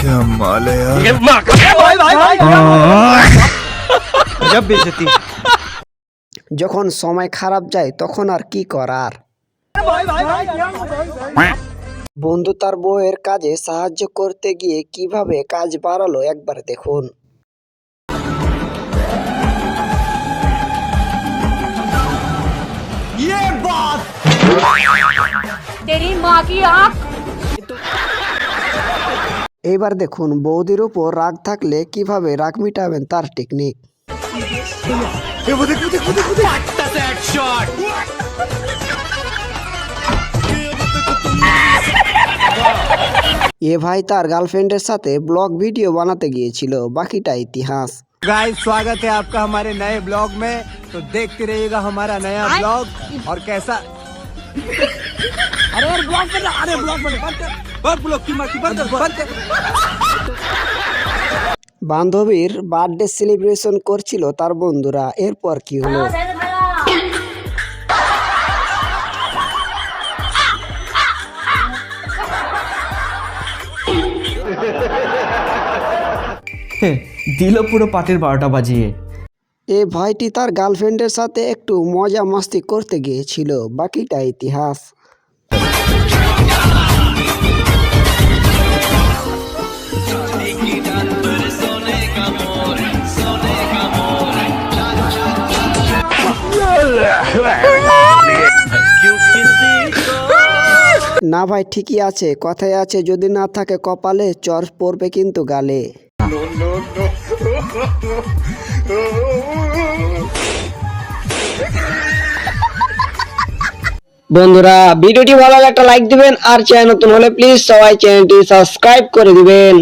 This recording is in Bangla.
क्या माल है यार जब बेइज्जती যখন সময় খারাপ যায় তখন আর কি করার বন্ধু তার বউয়ের কাজে সাহায্য করতে গিয়ে কিভাবে কাজ বাড়ালো একবার দেখুন तेरी माँ की आँख এইবার দেখুন বৌদির উপর রাগ থাকলে কিভাবে রাগ মিটাবেন তার টেকনিক এ ভাই তার গার্লফ্রেন্ডের সাথে ব্লগ ভিডিও বানাতে গিয়েছিল বাকিটা ইতিহাস गाइस स्वागत है आपका हमारे नए ब्लॉग में तो देखते रहिएगा हमारा नया ब्लॉग और कैसा अरे यार ब्लॉग कर अरे ब्लॉग বান্ধবীর বার্থডে সেলিব্রেশন করছিল তার বন্ধুরা। এরপর কি হলো? হ্যাঁ, দিল পুরো পাটের বারোটা বাজিয়ে। এ ভাইটি তার গার্লফ্রেন্ডের সাথে একটু মজা মাস্তি করতে গিয়েছিল। বাকিটা ইতিহাস। না ভাই, ঠিকই আছে কথায় আছে, যদি না থাকে কপালে চর পড়বে কিন্তু গালে। বন্ধুরা, ভিডিওটি ভালো লাগলে একটা লাইক দিবেন, আর চ্যানেল নতুন হলে প্লিজ সবাই চ্যানেলটি সাবস্ক্রাইব করে দিবেন।